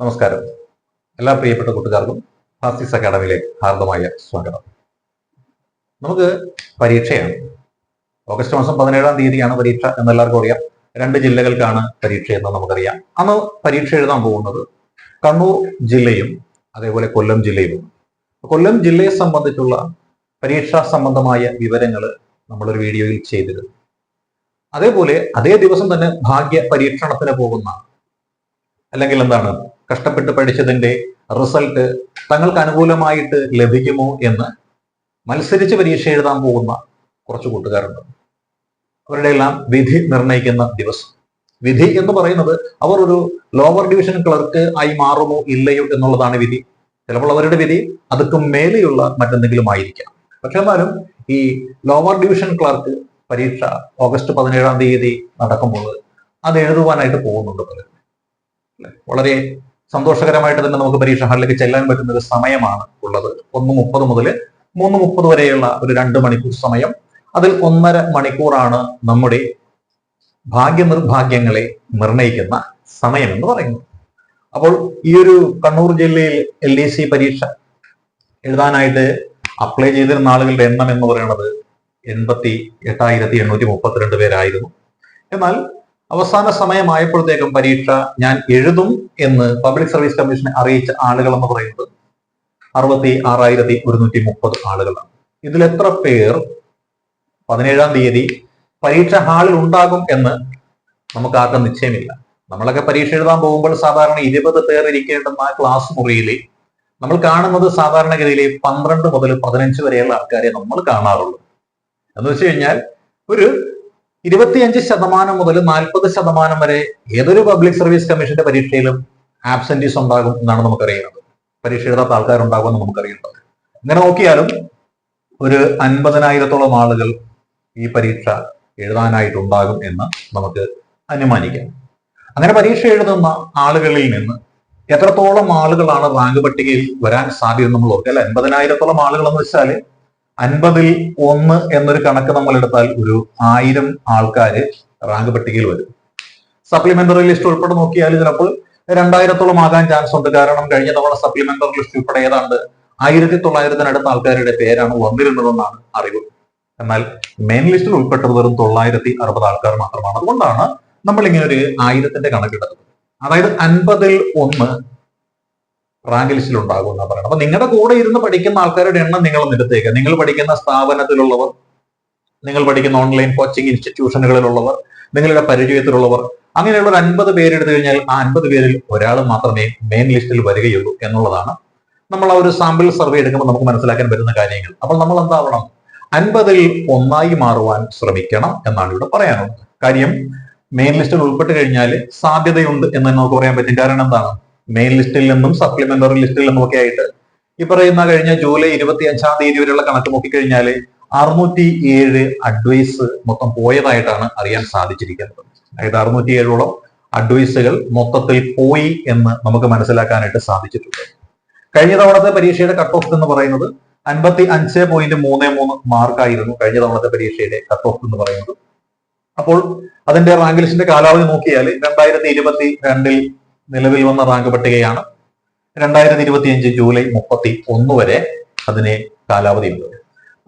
നമസ്കാരം. എല്ലാ പ്രിയപ്പെട്ട കൂട്ടുകാർക്കും ഹാസിസ് അക്കാഡമിയിലേക്ക് ഹാർദമായ സ്വാഗതം. നമുക്ക് പരീക്ഷയാണ്. ഓഗസ്റ്റ് മാസം പതിനേഴാം തീയതിയാണ് പരീക്ഷ എന്നെല്ലാവർക്കും അറിയാം. രണ്ട് ജില്ലകൾക്കാണ് പരീക്ഷ എന്ന് നമുക്കറിയാം. അന്ന് പരീക്ഷ എഴുതാൻ പോകുന്നത് കണ്ണൂർ ജില്ലയും അതേപോലെ കൊല്ലം ജില്ലയും കൊല്ലം ജില്ലയെ സംബന്ധിച്ചുള്ള പരീക്ഷാ സംബന്ധമായ വിവരങ്ങൾ നമ്മളൊരു വീഡിയോയിൽ ചെയ്തിരുന്നു. അതേപോലെ അതേ ദിവസം തന്നെ ഭാഗ്യ പരീക്ഷണത്തിന് പോകുന്ന അല്ലെങ്കിൽ എന്താണ് കഷ്ടപ്പെട്ട് പഠിച്ചതിന്റെ റിസൾട്ട് തങ്ങൾക്ക് അനുകൂലമായിട്ട് ലഭിക്കുമോ എന്ന് മത്സരിച്ച് പരീക്ഷ എഴുതാൻ പോകുന്ന കുറച്ച് കൂട്ടുകാരുണ്ട്. അവരുടെ എല്ലാം വിധി നിർണയിക്കുന്ന ദിവസം. വിധി എന്ന് പറയുന്നത് അവർ ഒരു ലോവർ ഡിവിഷൻ ക്ലർക്ക് ആയി മാറുമോ ഇല്ലയോ എന്നുള്ളതാണ് വിധി. ചിലപ്പോൾ അവരുടെ വിധി അതുക്കും മേലെയുള്ള മറ്റെന്തെങ്കിലും ആയിരിക്കാം. പക്ഷെ എന്നാലും ഈ ലോവർ ഡിവിഷൻ ക്ലർക്ക് പരീക്ഷ ഓഗസ്റ്റ് പതിനേഴാം തീയതി നടക്കുമ്പോൾ അത് എഴുതുവാനായിട്ട് പോകുന്നുണ്ട് പലരും. വളരെ സന്തോഷകരമായിട്ട് തന്നെ നമുക്ക് പരീക്ഷ ഹാളിലേക്ക് ചെല്ലാൻ പറ്റുന്ന ഒരു സമയമാണ് ഉള്ളത്. ഒന്ന് മുപ്പത് മുതൽ മൂന്ന് മുപ്പത് വരെയുള്ള ഒരു രണ്ട് മണിക്കൂർ സമയം. അതിൽ ഒന്നര മണിക്കൂറാണ് നമ്മുടെ ഭാഗ്യനിർഭാഗ്യങ്ങളെ നിർണയിക്കുന്ന സമയം എന്ന് പറയുന്നത്. അപ്പോൾ ഈ ഒരു കണ്ണൂർ ജില്ലയിൽ എൽ ഡി സി പരീക്ഷ എഴുതാനായിട്ട് അപ്ലൈ ചെയ്തിരുന്ന ആളുകളുടെ എണ്ണം എന്ന് പറയുന്നത് എൺപത്തി എട്ടായിരത്തി എണ്ണൂറ്റി മുപ്പത്തിരണ്ട് പേരായിരുന്നു. എന്നാൽ അവസാന സമയമായപ്പോഴത്തേക്കും പരീക്ഷ ഞാൻ എഴുതും എന്ന് പബ്ലിക് സർവീസ് കമ്മീഷനെ അറിയിച്ച ആളുകൾ എന്ന് പറയുന്നത് അറുപത്തി ആറായിരത്തി ഒരുന്നൂറ്റി മുപ്പത് ആളുകളാണ്. ഇതിൽ എത്ര പേർ പതിനേഴാം തീയതി പരീക്ഷ ഹാളിൽ ഉണ്ടാകും എന്ന് നമുക്ക് ആർക്കും നിശ്ചയമില്ല. നമ്മളൊക്കെ പരീക്ഷ എഴുതാൻ പോകുമ്പോൾ സാധാരണ ഇരുപത് പേർ ഇരിക്കേണ്ടുന്ന ക്ലാസ് മുറിയിൽ നമ്മൾ കാണുന്നത് സാധാരണഗതിയിൽ പന്ത്രണ്ട് മുതൽ പതിനഞ്ച് വരെയുള്ള ആൾക്കാരെ നമ്മൾ കാണാറുള്ളൂ. എന്ന് വെച്ച് കഴിഞ്ഞാൽ ഒരു ഇരുപത്തിയഞ്ച് ശതമാനം മുതൽ നാൽപ്പത് ശതമാനം വരെ ഏതൊരു പബ്ലിക് സർവീസ് കമ്മീഷന്റെ പരീക്ഷയിലും ആബ്സെന്റീസ് ഉണ്ടാകും എന്നാണ് നമുക്കറിയുന്നത്. പരീക്ഷ എഴുതാത്ത ആൾക്കാരുണ്ടാകുമെന്ന് നമുക്കറിയുന്നത്. ഇങ്ങനെ നോക്കിയാലും ഒരു അൻപതിനായിരത്തോളം ആളുകൾ ഈ പരീക്ഷ എഴുതാനായിട്ടുണ്ടാകും എന്ന് നമുക്ക് അനുമാനിക്കാം. അങ്ങനെ പരീക്ഷ എഴുതുന്ന ആളുകളിൽ നിന്ന് എത്രത്തോളം ആളുകളാണ് റാങ്ക് പട്ടികയിൽ വരാൻ സാധ്യത നമ്മൾ ഓർക്കുക അല്ല അൻപതിനായിരത്തോളം ആളുകൾ എന്ന് വെച്ചാൽ അൻപതിൽ ഒന്ന് എന്നൊരു കണക്ക് നമ്മൾ എടുത്താൽ ഒരു ആയിരം ആൾക്കാര് റാങ്ക് പട്ടികയിൽ വരും. സപ്ലിമെന്ററി ലിസ്റ്റ് ഉൾപ്പെടെ നോക്കിയാൽ ചിലപ്പോൾ രണ്ടായിരത്തോളം ആകാൻ ചാൻസ് ഉണ്ട്. കാരണം കഴിഞ്ഞ തവണ സപ്ലിമെന്ററി ലിസ്റ്റ് ഉൾപ്പെടെ ഏതാണ്ട് ആയിരത്തി തൊള്ളായിരത്തിനടുത്ത ആൾക്കാരുടെ പേരാണ് വന്നിരുന്നതെന്നാണ് അറിവ്. എന്നാൽ മെയിൻ ലിസ്റ്റിൽ ഉൾപ്പെട്ടത് വെറും തൊള്ളായിരത്തി അറുപത് ആൾക്കാർ മാത്രമാണ്. അതുകൊണ്ടാണ് നമ്മൾ ഇങ്ങനെ ഒരു ആയിരത്തിന്റെ കണക്കെടുത്തത്. അതായത് അൻപതിൽ ഒന്ന് റാങ്ക് ലിസ്റ്റിൽ ഉണ്ടാകും എന്നാ പറയുന്നത് അപ്പൊ നിങ്ങളുടെ കൂടെ ഇരുന്ന് പഠിക്കുന്ന ആൾക്കാരുടെ എണ്ണം നിങ്ങൾ നിരത്തേക്ക് നിങ്ങൾ പഠിക്കുന്ന സ്ഥാപനത്തിലുള്ളവർ നിങ്ങൾ പഠിക്കുന്ന ഓൺലൈൻ കോച്ചിങ് ഇൻസ്റ്റിറ്റ്യൂഷനുകളിലുള്ളവർ നിങ്ങളുടെ പരിചയത്തിലുള്ളവർ അങ്ങനെയുള്ള ഒരു അൻപത് പേരെടുത്തു കഴിഞ്ഞാൽ ആ അൻപത് പേരിൽ ഒരാൾ മാത്രമേ മെയിൻ ലിസ്റ്റിൽ വരികയുള്ളൂ എന്നുള്ളതാണ് നമ്മൾ ആ ഒരു സാമ്പിൾ സർവേ എടുക്കുമ്പോൾ നമുക്ക് മനസ്സിലാക്കാൻ പറ്റുന്ന കാര്യങ്ങൾ. അപ്പോൾ നമ്മൾ എന്താവണം? അൻപതിൽ ഒന്നായി മാറുവാൻ ശ്രമിക്കണം എന്നാണ് ഇവിടെ പറയാനുള്ളത്. കാര്യം മെയിൻ ലിസ്റ്റിൽ ഉൾപ്പെട്ട് കഴിഞ്ഞാൽ സാധ്യതയുണ്ട് എന്ന് നമുക്ക് പറയാൻ പറ്റും. കാരണം എന്താണ്? മെയിൻ ലിസ്റ്റിൽ നിന്നും സപ്ലിമെന്ററി ലിസ്റ്റിൽ നിന്നും ഒക്കെ ആയിട്ട് ഈ പറയുന്ന കഴിഞ്ഞ ജൂലൈ ഇരുപത്തി അഞ്ചാം തീയതി വരെയുള്ള കണക്ക് നോക്കിക്കഴിഞ്ഞാൽ അറുന്നൂറ്റി ഏഴ് അഡ്വൈസ് മൊത്തം പോയതായിട്ടാണ് അറിയാൻ സാധിച്ചിരിക്കുന്നത്. അതായത് അറുന്നൂറ്റി ഏഴോളം അഡ്വൈസുകൾ മൊത്തത്തിൽ പോയി എന്ന് നമുക്ക് മനസ്സിലാക്കാനായിട്ട് സാധിച്ചിട്ടുണ്ട്. കഴിഞ്ഞ തവണത്തെ പരീക്ഷയുടെ കട്ട് ഓഫ് എന്ന് പറയുന്നത് അൻപത്തി അഞ്ച് പോയിന്റ് മൂന്ന് മൂന്ന് മാർക്കായിരുന്നു കഴിഞ്ഞ തവണത്തെ പരീക്ഷയുടെ കട്ട് ഓഫ് എന്ന് പറയുന്നത്. അപ്പോൾ അതിന്റെ റാങ്ക് ലിസ്റ്റിന്റെ കാലാവധി നോക്കിയാൽ രണ്ടായിരത്തി ഇരുപത്തി രണ്ടിൽ നിലവിൽ വന്ന റാങ്ക് പട്ടികയാണ് രണ്ടായിരത്തി ഇരുപത്തി അഞ്ച് ജൂലൈ മുപ്പത്തി ഒന്ന് വരെ അതിന് കാലാവധിയുണ്ട്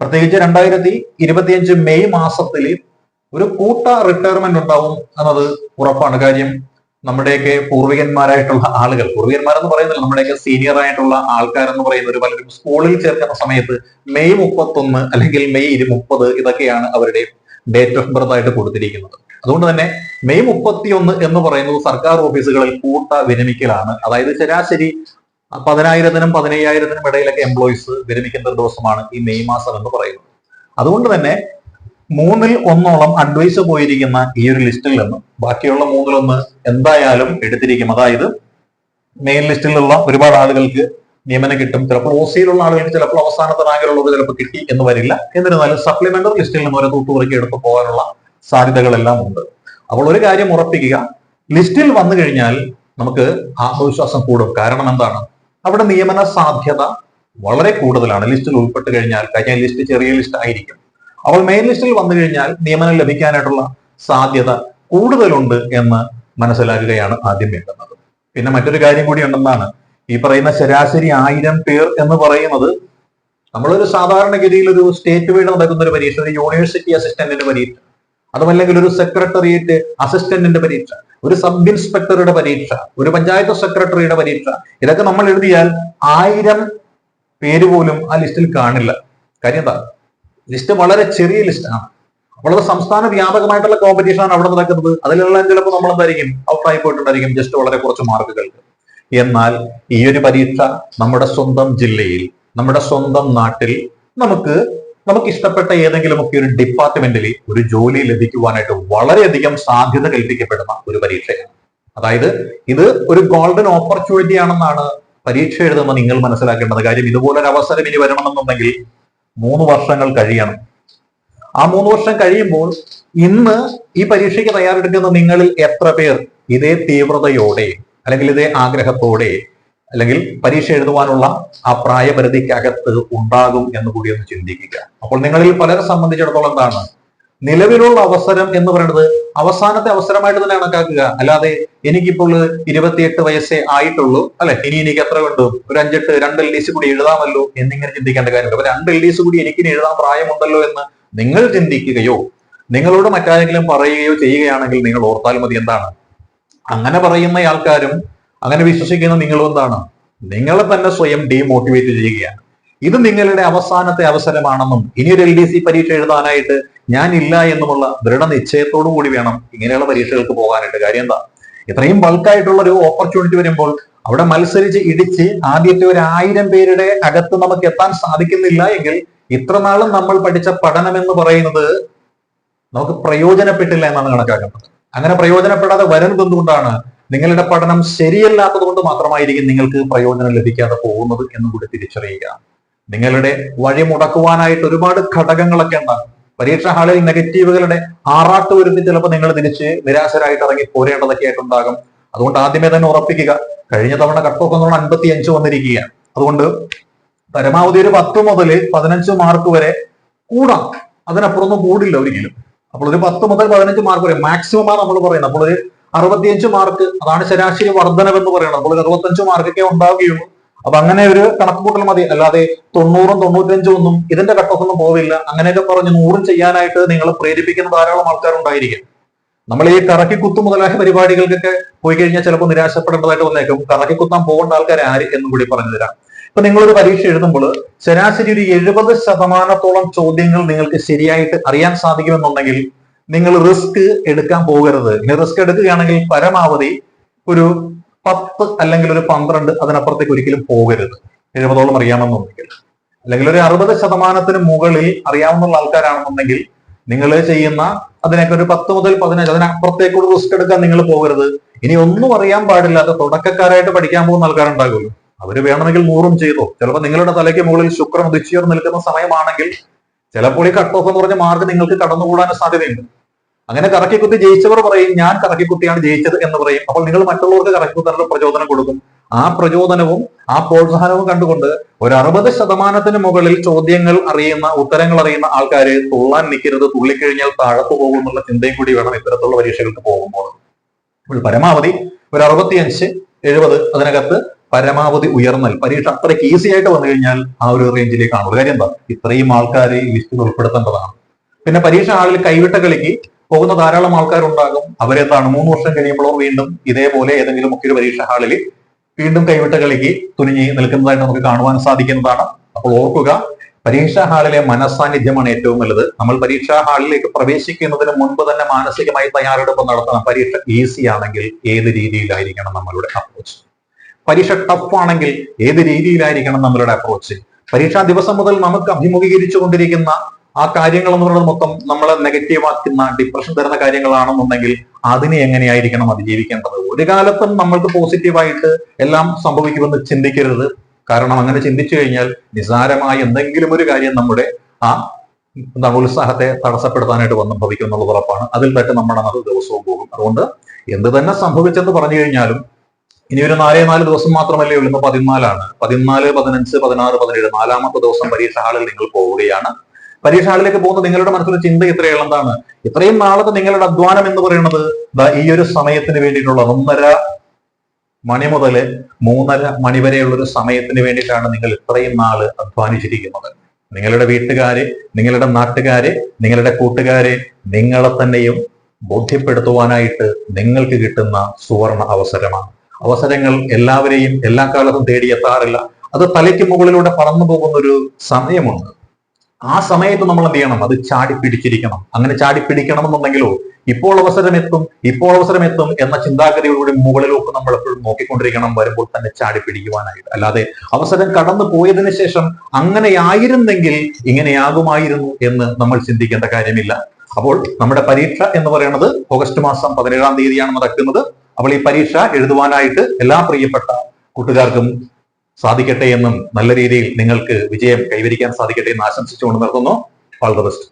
പ്രത്യേകിച്ച് രണ്ടായിരത്തി ഇരുപത്തിയഞ്ച് മെയ് മാസത്തിൽ ഒരു കൂട്ട റിട്ടയർമെന്റ് ഉണ്ടാവും എന്നത് ഉറപ്പാണ്. കാര്യം നമ്മുടെയൊക്കെ പൂർവികന്മാരായിട്ടുള്ള ആളുകൾ പൂർവികന്മാരെന്ന് പറയുന്നില്ല നമ്മുടെയൊക്കെ സീനിയർ ആയിട്ടുള്ള ആൾക്കാരെന്ന് പറയുന്ന ഒരു പലരും സ്കൂളിൽ ചേർക്കുന്ന സമയത്ത് മെയ് മുപ്പത്തൊന്ന് അല്ലെങ്കിൽ മെയ് ഇരു മുപ്പത് ഇതൊക്കെയാണ് അവരുടെ ഡേറ്റ് ഓഫ് ബർത്ത് ആയിട്ട് കൊടുത്തിരിക്കുന്നത്. അതുകൊണ്ട് തന്നെ മെയ് മുപ്പത്തിയൊന്ന് എന്ന് പറയുന്നത് സർക്കാർ ഓഫീസുകളിൽ കൂട്ട വിരമിക്കലാണ്. അതായത് ശരാശരി പതിനായിരത്തിനും പതിനയ്യായിരത്തിനും ഇടയിലൊക്കെ എംപ്ലോയീസ് വിരമിക്കുന്ന ഒരു ദിവസമാണ് ഈ മെയ് മാസം എന്ന് പറയുന്നത്. അതുകൊണ്ട് തന്നെ മൂന്നിൽ ഒന്നോളം അഡ്വൈസ് പോയിരിക്കുന്ന ഈ ഒരു ലിസ്റ്റിൽ നിന്ന് ബാക്കിയുള്ള മൂന്നിലൊന്ന് എന്തായാലും എടുത്തിരിക്കും. അതായത് മെയിൻ ലിസ്റ്റിലുള്ള ഒരുപാട് ആളുകൾക്ക് നിയമനം കിട്ടും. ചിലപ്പോൾ ഒ സിയിലുള്ള ആളുകൾക്ക് ചിലപ്പോൾ അവസാനത്തെ റാങ്കിലുള്ളവർ ചിലപ്പോൾ കിട്ടി എന്ന് വരില്ല. എന്നിരുന്നാലും സപ്ലിമെന്ററി ലിസ്റ്റിൽ നിന്ന് ഒരു തൂത്തുകുറിക്ക് എടുത്തു പോകാനുള്ള സാധ്യതകളെല്ലാം ഉണ്ട്. അപ്പോൾ ഒരു കാര്യം ഉറപ്പിക്കുക. ലിസ്റ്റിൽ വന്നു കഴിഞ്ഞാൽ നമുക്ക് ആത്മവിശ്വാസം കൂടും. കാരണം എന്താണ്? അവിടെ നിയമന സാധ്യത വളരെ കൂടുതലാണ്. ലിസ്റ്റിൽ ഉൾപ്പെട്ട് കഴിഞ്ഞാൽ കഴിഞ്ഞ ലിസ്റ്റ് ചെറിയ ലിസ്റ്റ് ആയിരിക്കും. അപ്പോൾ മെയിൻ ലിസ്റ്റിൽ വന്നു കഴിഞ്ഞാൽ നിയമനം ലഭിക്കാനായിട്ടുള്ള സാധ്യത കൂടുതലുണ്ട് എന്ന് മനസ്സിലാക്കുകയാണ് ആദ്യം വേണ്ടുന്നത്. പിന്നെ മറ്റൊരു കാര്യം കൂടി ഉണ്ടെന്നാണ്. ഈ പറയുന്ന ശരാശരി ആയിരം പേർ എന്ന് പറയുന്നത് നമ്മളൊരു സാധാരണഗതിയിൽ ഒരു സ്റ്റേറ്റ് വൈഡ് നടക്കുന്ന ഒരു പരീക്ഷ ഒരു യൂണിവേഴ്സിറ്റി അസിസ്റ്റന്റിന്റെ പരീക്ഷ അതുമല്ലെങ്കിൽ ഒരു സെക്രട്ടറിയേറ്റ് അസിസ്റ്റന്റിന്റെ പരീക്ഷ ഒരു സബ് ഇൻസ്പെക്ടറുടെ പരീക്ഷ ഒരു പഞ്ചായത്ത് സെക്രട്ടറിയുടെ പരീക്ഷ ഇതൊക്കെ നമ്മൾ എഴുതിയാൽ ആയിരം പേര് പോലും ആ ലിസ്റ്റിൽ കാണില്ല. കാര്യം എന്താ? ലിസ്റ്റ് വളരെ ചെറിയ ലിസ്റ്റാണ് വളരെ സംസ്ഥാന വ്യാപകമായിട്ടുള്ള കോമ്പറ്റീഷനാണ് അവിടെ നടക്കുന്നത്. അതിലുള്ള ചിലപ്പോൾ നമ്മൾ എന്തായിരിക്കും ഔട്ടായി പോയിട്ടുണ്ടായിരിക്കും. ജസ്റ്റ് വളരെ കുറച്ച് മാർക്കുകൾക്ക് എന്നാൽ ഈ ഒരു പരീക്ഷ നമ്മുടെ സ്വന്തം ജില്ലയിൽ നമ്മുടെ സ്വന്തം നാട്ടിൽ നമുക്ക് നമുക്ക് ഇഷ്ടപ്പെട്ട ഏതെങ്കിലും ഒക്കെ ഒരു ഡിപ്പാർട്ട്മെന്റിൽ ഒരു ജോലി ലഭിക്കുവാനായിട്ട് വളരെയധികം സാധ്യത കൽപ്പിക്കപ്പെടുന്ന ഒരു പരീക്ഷയാണ്. അതായത് ഇത് ഒരു ഗോൾഡൻ ഓപ്പർച്യൂണിറ്റി ആണെന്നാണ് പരീക്ഷ എഴുതുന്ന നിങ്ങൾ മനസ്സിലാക്കേണ്ടത്. കാര്യം ഇതുപോലൊരു അവസരം ഇനി വരണമെന്നുണ്ടെങ്കിൽ മൂന്ന് വർഷങ്ങൾ കഴിയണം. ആ മൂന്ന് വർഷം കഴിയുമ്പോൾ ഇന്ന് ഈ പരീക്ഷയ്ക്ക് തയ്യാറെടുക്കുന്ന നിങ്ങളിൽ എത്ര പേർ ഇതേ തീവ്രതയോടെ അല്ലെങ്കിൽ ഇതേ ആഗ്രഹത്തോടെ അല്ലെങ്കിൽ പരീക്ഷ എഴുതുവാനുള്ള ആ പ്രായപരിധിക്കകത്ത് ഉണ്ടാകും എന്ന് കൂടി ഒന്ന് ചിന്തിക്കുക. അപ്പോൾ നിങ്ങളിൽ പലരെ സംബന്ധിച്ചിടത്തോളം എന്താണ്? നിലവിലുള്ള അവസരം എന്ന് പറയുന്നത് അവസാനത്തെ അവസരമായിട്ട് തന്നെ കണക്കാക്കുക. അല്ലാതെ എനിക്കിപ്പോൾ ഇരുപത്തിയെട്ട് വയസ്സേ ആയിട്ടുള്ളൂ അല്ലെ? ഇനി എനിക്ക് എത്ര വേണ്ടു ഒരു അഞ്ചെട്ട് രണ്ട് എൽ ഡി സി കൂടി എഴുതാമല്ലോ എന്നിങ്ങനെ ചിന്തിക്കേണ്ട കാര്യമില്ല അപ്പൊ രണ്ട് എൽ ഡി സി കൂടി എനിക്ക് എഴുതാൻ പ്രായമുണ്ടല്ലോ എന്ന് നിങ്ങൾ ചിന്തിക്കുകയോ നിങ്ങളോട് മറ്റാരെങ്കിലും പറയുകയോ ചെയ്യുകയാണെങ്കിൽ നിങ്ങൾ ഓർത്താൽ മതി എന്താണ്? അങ്ങനെ പറയുന്ന ആൾക്കാരും അങ്ങനെ വിശ്വസിക്കുന്ന നിങ്ങളും എന്താണ്? നിങ്ങളെ തന്നെ സ്വയം ഡീമോട്ടിവേറ്റ് ചെയ്യുകയാണ്. ഇത് നിങ്ങളുടെ അവസാനത്തെ അവസരമാണെന്നും ഇനി ഒരു എൽ ഡി സി പരീക്ഷ എഴുതാനായിട്ട് ഞാൻ ഇല്ല എന്നുമുള്ള ദൃഢനിശ്ചയത്തോടു കൂടി വേണം ഇങ്ങനെയുള്ള പരീക്ഷകൾക്ക് പോകാനായിട്ട്. കാര്യം എന്താ? ഇത്രയും ബൾക്കായിട്ടുള്ള ഒരു ഓപ്പർച്യൂണിറ്റി വരുമ്പോൾ അവിടെ മത്സരിച്ച് ഇടിച്ച് ആദ്യത്തെ ഒരു ആയിരം പേരുടെ അകത്ത് നമുക്ക് എത്താൻ സാധിക്കുന്നില്ല എങ്കിൽ ഇത്ര നാളും നമ്മൾ പഠിച്ച പഠനം എന്ന് പറയുന്നത് നമുക്ക് പ്രയോജനപ്പെട്ടില്ല എന്നാണ് കണക്കാക്കുന്നത് അങ്ങനെ പ്രയോജനപ്പെടാതെ വരുന്നത് എന്തുകൊണ്ടാണ്? നിങ്ങളുടെ പഠനം ശരിയല്ലാത്തത് കൊണ്ട് മാത്രമായിരിക്കും നിങ്ങൾക്ക് പ്രയോജനം ലഭിക്കാതെ പോകുന്നത് എന്നും കൂടി തിരിച്ചറിയുക. നിങ്ങളുടെ വഴി മുടക്കുവാനായിട്ട് ഒരുപാട് ഘടകങ്ങളൊക്കെ ഉണ്ടാകും പരീക്ഷാ ഹാളിൽ നെഗറ്റീവുകളുടെ ആറാട്ട് വരുത്തി ചിലപ്പോൾ നിങ്ങൾ തിരിച്ച് നിരാശരായിട്ട് ഇറങ്ങി പോരേണ്ടതൊക്കെ ആയിട്ടുണ്ടാകും. അതുകൊണ്ട് ആദ്യമേ തന്നെ ഉറപ്പിക്കുക. കഴിഞ്ഞ തവണ കട്ട് ഓഫ് എന്നുള്ള അൻപത്തി അഞ്ച് വന്നിരിക്കുകയാണ്. അതുകൊണ്ട് പരമാവധി ഒരു പത്ത് മുതൽ പതിനഞ്ച് മാർക്ക് വരെ കൂടാം. അതിനപ്പുറമൊന്നും കൂടില്ല ഒരിക്കലും. അപ്പോൾ ഒരു പത്ത് മുതൽ പതിനഞ്ച് മാർക്ക് വരെ മാക്സിമം ആണ് നമ്മൾ പറയുന്നത്. അപ്പോൾ ഒരു അറുപത്തിയഞ്ച് മാർക്ക് അതാണ് ശരാശരി വർധനം എന്ന് പറയുന്നത്. അപ്പോൾ അറുപത്തഞ്ച് മാർക്കൊക്കെ ഉണ്ടാവുകയുള്ളൂ. അപ്പൊ അങ്ങനെ ഒരു കണക്ക് കൂട്ടൽ മതി. അല്ലാതെ തൊണ്ണൂറും തൊണ്ണൂറ്റഞ്ചും ഒന്നും ഇതിന്റെ കട്ടൊന്നും പോവില്ല. അങ്ങനെയൊക്കെ പറഞ്ഞ് നൂറും ചെയ്യാനായിട്ട് നിങ്ങൾ പ്രേരിപ്പിക്കുന്ന ധാരാളം ആൾക്കാരുണ്ടായിരിക്കും നമ്മൾ ഈ കറക്കി കുത്തു മുതലായ പരിപാടികൾക്കൊക്കെ പോയി കഴിഞ്ഞാൽ ചിലപ്പോൾ നിരാശപ്പെടേണ്ടതായിട്ട് വന്നേക്കും. കറക്കി കുത്താൻ പോകേണ്ട ആൾക്കാർ ആര് എന്നും കൂടി പറഞ്ഞു തരാം. ഇപ്പൊ നിങ്ങളൊരു പരീക്ഷ എഴുതുമ്പോൾ ശരാശരി ഒരു എഴുപത് ശതമാനത്തോളം ചോദ്യങ്ങൾ നിങ്ങൾക്ക് ശരിയായിട്ട് അറിയാൻ സാധിക്കുമെന്നുണ്ടെങ്കിൽ നിങ്ങൾ റിസ്ക് എടുക്കാൻ പോകരുത്. ഇനി റിസ്ക് എടുക്കുകയാണെങ്കിൽ പരമാവധി ഒരു പത്ത് അല്ലെങ്കിൽ ഒരു പന്ത്രണ്ട് അതിനപ്പുറത്തേക്ക് ഒരിക്കലും പോകരുത്. എഴുപതോളം അറിയാമെന്നുണ്ടെങ്കിൽ അല്ലെങ്കിൽ ഒരു അറുപത് ശതമാനത്തിന് മുകളിൽ അറിയാവുന്ന ആൾക്കാരാണെന്നുണ്ടെങ്കിൽ നിങ്ങൾ ചെയ്യുന്ന അതിനൊക്കെ ഒരു പത്ത് മുതൽ പതിനഞ്ച് അതിനപ്പുറത്തേക്കുള്ള റിസ്ക് എടുക്കാൻ നിങ്ങൾ പോകരുത്. ഇനി ഒന്നും അറിയാൻ പാടില്ലാത്ത തുടക്കക്കാരായിട്ട് പഠിക്കാൻ പോകുന്ന ആൾക്കാരുണ്ടാകുമല്ലോ. അവർ വേണമെങ്കിൽ നൂറും ചെയ്തു. ചിലപ്പോൾ നിങ്ങളുടെ തലയ്ക്ക് മുകളിൽ ശുക്രൻ ഉദിച്ചുയർ നിൽക്കുന്ന സമയമാണെങ്കിൽ ചിലപ്പോൾ ഈ കട്ട് ഓഫ് എന്ന് പറഞ്ഞ മാർക്ക് നിങ്ങൾക്ക് കടന്നുകൂടാൻ സാധ്യതയുണ്ട്. അങ്ങനെ കറക്കിക്കുത്തി ജയിച്ചവർ പറയും ഞാൻ കറക്കിക്കുത്തിയാണ് ജയിച്ചത് എന്ന് പറയും. അപ്പോൾ നിങ്ങൾ മറ്റുള്ളവർക്ക് കറക്കിക്കുത്താനുള്ള പ്രചോദനം കൊടുക്കും. ആ പ്രചോദനവും ആ പ്രോത്സാഹനവും കണ്ടുകൊണ്ട് ഒരു അറുപത് ശതമാനത്തിന് മുകളിൽ ചോദ്യങ്ങൾ അറിയുന്ന ഉത്തരങ്ങൾ അറിയുന്ന ആൾക്കാര് തുള്ളാൻ നിൽക്കരുത്. തുള്ളിക്കഴിഞ്ഞാൽ താഴത്തു പോകും എന്നുള്ള ചിന്തയും കൂടി വേണം ഇത്തരത്തിലുള്ള പരീക്ഷകൾക്ക് പോകുമ്പോൾ. പരമാവധി ഒരു അറുപത്തിയഞ്ച് എഴുപത് അതിനകത്ത് പരമാവധി ഉയർന്നാൽ പരീക്ഷ അത്രയ്ക്ക് ഈസി ആയിട്ട് വന്നു കഴിഞ്ഞാൽ ആ ഒരു റേഞ്ചിലേക്ക് കാണും. കാര്യം എന്താ ഇത്രയും ആൾക്കാരെ ഈ ലിസ്റ്റിൽ ഉൾപ്പെടുത്തേണ്ടതാണ്. പിന്നെ പരീക്ഷ ആളിൽ കൈവിട്ട കളിക്ക് പോകുന്ന ധാരാളം ആൾക്കാരുണ്ടാകും. അവരെന്താണ് മൂന്ന് വർഷം കഴിയുമ്പോഴോ വീണ്ടും ഇതേപോലെ ഏതെങ്കിലും ഒക്കെ ഒരു പരീക്ഷ ഹാളിൽ വീണ്ടും കൈവിട്ട കളിക്ക് തുനിഞ്ഞ് നിൽക്കുന്നതായിട്ട് നമുക്ക് കാണുവാൻ സാധിക്കുന്നതാണ്. അപ്പോൾ ഓർക്കുക പരീക്ഷാ ഹാളിലെ മനസ്സാന്നിധ്യമാണ് ഏറ്റവും വലുത് നമ്മൾ പരീക്ഷാ ഹാളിലേക്ക് പ്രവേശിക്കുന്നതിന് മുൻപ് തന്നെ മാനസികമായി തയ്യാറെടുപ്പ് നടത്തണം. പരീക്ഷ ഈസി ആണെങ്കിൽ ഏത് രീതിയിലായിരിക്കണം നമ്മളുടെ അപ്രോച്ച് പരീക്ഷ ടഫ് ആണെങ്കിൽ ഏത് രീതിയിലായിരിക്കണം നമ്മളുടെ അപ്രോച്ച് പരീക്ഷാ ദിവസം മുതൽ നമുക്ക് അഭിമുഖീകരിച്ചു കൊണ്ടിരിക്കുന്ന ആ കാര്യങ്ങൾ എന്ന് പറയുന്നത് മൊത്തം നമ്മളെ നെഗറ്റീവ് ആക്കുന്ന ഡിപ്രഷൻ തരുന്ന കാര്യങ്ങളാണെന്നുണ്ടെങ്കിൽ അതിനെ എങ്ങനെയായിരിക്കണം അതിജീവിക്കേണ്ടത്? ഒരു കാലത്തും നമ്മൾക്ക് പോസിറ്റീവായിട്ട് എല്ലാം സംഭവിക്കുമെന്ന് ചിന്തിക്കരുത്. കാരണം അങ്ങനെ ചിന്തിച്ചു കഴിഞ്ഞാൽ നിസാരമായ എന്തെങ്കിലും ഒരു കാര്യം നമ്മുടെ ആ എന്താണ് ഉത്സാഹത്തെ തടസ്സപ്പെടുത്താനായിട്ട് വന്ന് ഭവിക്കും എന്നുള്ളത് ഉറപ്പാണ്. അതിൽ തന്നെ നമ്മുടെ നല്ല ദിവസവും പോകും. അതുകൊണ്ട് എന്ത് തന്നെ സംഭവിച്ചെന്ന് പറഞ്ഞു കഴിഞ്ഞാലും ഇനി ഒരു നാലേ നാല് ദിവസം മാത്രമല്ലേ ഉള്ളൂ. ഇന്ന് പതിനാലാണ്. പതിനാല് പതിനഞ്ച് പതിനാറ് പതിനേഴ് നാലാമത്തെ ദിവസം പരീക്ഷ ഹാളിൽ നിങ്ങൾ പോവുകയാണ്. പരീക്ഷ ഹാളിലേക്ക് പോകുന്ന നിങ്ങളുടെ മനസ്സിൽ ചിന്ത ഇത്രയുള്ളതാണ് ഇത്രയും നാളത്തെ നിങ്ങളുടെ അധ്വാനം എന്ന് പറയുന്നത് ഈ ഒരു സമയത്തിന് വേണ്ടിയിട്ടുള്ള ഒന്നര മണി മുതൽ മൂന്നര മണി വരെയുള്ള ഒരു സമയത്തിന് വേണ്ടിയിട്ടാണ് നിങ്ങൾ ഇത്രയും നാൾ അധ്വാനിച്ചിരിക്കുന്നത്. നിങ്ങളുടെ വീട്ടുകാരെ നിങ്ങളുടെ നാട്ടുകാരെ നിങ്ങളുടെ കൂട്ടുകാരെ നിങ്ങളെ തന്നെയും ബോധ്യപ്പെടുത്തുവാനായിട്ട് നിങ്ങൾക്ക് കിട്ടുന്ന സുവർണ അവസരമാണ്. അവസരങ്ങൾ എല്ലാവരെയും എല്ലാ കാലത്തും തേടിയെത്താറില്ല അത് തലയ്ക്ക് മുകളിലൂടെ പറന്നു പോകുന്ന ഒരു സമയമുണ്ട്. ആ സമയത്ത് നമ്മൾ എന്ത് ചെയ്യണം? അത് ചാടി പിടിച്ചിരിക്കണം. അങ്ങനെ ചാടി പിടിക്കണമെന്നുണ്ടെങ്കിലോ ഇപ്പോൾ അവസരം എത്തും ഇപ്പോൾ അവസരം എത്തും എന്ന ചിന്താഗതിയോടുകൂടി മുകളിലേക്ക് നമ്മൾ എപ്പോഴും നോക്കിക്കൊണ്ടിരിക്കണം വരുമ്പോൾ തന്നെ ചാടി പിടിക്കുവാനായിട്ട്. അല്ലാതെ അവസരം കടന്നു പോയതിനു ശേഷം അങ്ങനെയായിരുന്നെങ്കിൽ ഇങ്ങനെയാകുമായിരുന്നു എന്ന് നമ്മൾ ചിന്തിക്കേണ്ട കാര്യമില്ല. അപ്പോൾ നമ്മുടെ പരീക്ഷ എന്ന് പറയുന്നത് ഓഗസ്റ്റ് മാസം പതിനേഴാം തീയതിയാണ് നടക്കുന്നത്. അപ്പോൾ ഈ പരീക്ഷ എഴുതുവാനായിട്ട് എല്ലാ പ്രിയപ്പെട്ട കൂട്ടുകാർക്കും സാധിക്കട്ടെ എന്നും നല്ല രീതിയിൽ നിങ്ങൾക്ക് വിജയം കൈവരിക്കാൻ സാധിക്കട്ടെ എന്ന് ആശംസിച്ചുകൊണ്ട് നിർത്തുന്നു. All the best